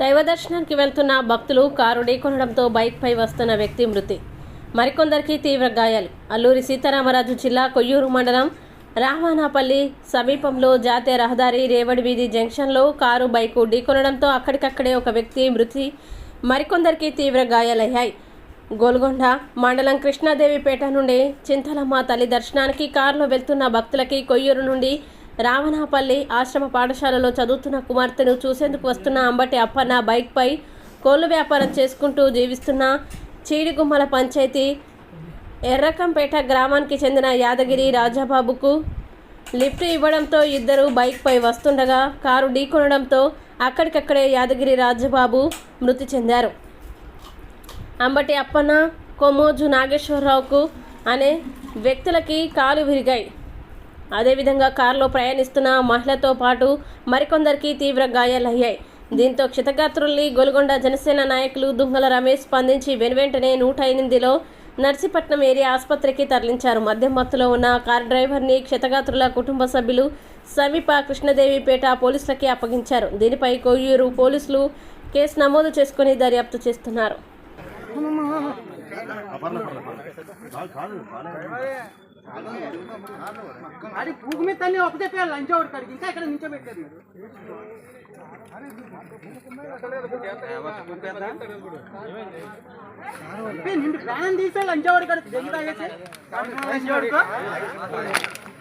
దైవ దర్శనానికి వెళ్తున్న భక్తులు కారు ఢీకొనడంతో బైక్పై వస్తున్న వ్యక్తి మృతి. మరికొందరికి తీవ్ర గాయాలు. అల్లూరి సీతారామరాజు జిల్లా కొయ్యూరు మండలం రామానాపల్లి సమీపంలో జాతీయ రహదారి రేవడి వీధి జంక్షన్లో కారు బైకు ఢీకొనడంతో అక్కడికక్కడే ఒక వ్యక్తి మృతి. మరికొందరికి తీవ్ర గాయాలయ్యాయి. గోల్గొండ మండలం కృష్ణాదేవిపేట నుండి చింతలమ్మ తల్లి దర్శనానికి కారులో వెళ్తున్న భక్తులకి కొయ్యూరు నుండి రావణాపల్లి ఆశ్రమ పాఠశాలలో చదువుతున్న కుమార్తెను చూసేందుకు వస్తున్న అంబటి అప్పన్న బైక్పై కోళ్ళు వ్యాపారం చేసుకుంటూ జీవిస్తున్న చీడిగుమ్మల పంచాయతీ ఎర్రకంపేట గ్రామానికి చెందిన యాదగిరి రాజాబాబుకు లిఫ్ట్ ఇవ్వడంతో ఇద్దరు బైక్పై వస్తుండగా కారు ఢీకొనడంతో అక్కడికక్కడే యాదగిరి రాజబాబు మృతి చెందారు. అంబటి అప్పన్న కొమ్మోజు నాగేశ్వరరావుకు అనే వ్యక్తులకి కాలు విరిగాయి. అదేవిధంగా కారులో ప్రయాణిస్తున్న మహిళతో పాటు మరికొందరికి తీవ్ర గాయాలయ్యాయి. దీంతో క్షతగాత్రుల్ని గొల్గొండ జనసేన నాయకులు దుంగల రమేష్ స్పందించి వెనువెంటనే నూట ఎనిమిదిలో నర్సీపట్నం ఏరియా ఆసుపత్రికి తరలించారు. మద్యం మత్తులో ఉన్న కార్ డ్రైవర్ని క్షతగాత్రుల కుటుంబ సభ్యులు సమీప కృష్ణదేవిపేట పోలీసులకి అప్పగించారు. దీనిపై కొయ్యూరు పోలీసులు కేసు నమోదు చేసుకుని దర్యాప్తు చేస్తున్నారు. అది పూగు మీద తల్లి ఒకటే పేరు లంచ్ ఒకటి కడిగి ఇంకా ఇక్కడ నించోబెట్టారు మీరు? నిండు ప్రాణం తీసే లంచ్ ఒకటి కడిగి జల్లి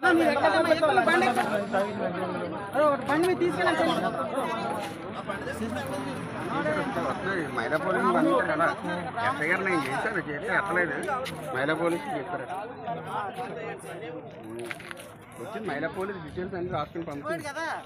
బండి ఎక్కువ. మహిళా పోలీసులు పంపించారు కదా ఎఫ్ఐఆర్ నేను చేశాను చేస్తే ఎత్తలేదు మహిళా పోలీసులు చెప్పారు వచ్చింది మహిళా పోలీసు డీటెయిల్స్ అన్ని రాసుకుని పంపించారు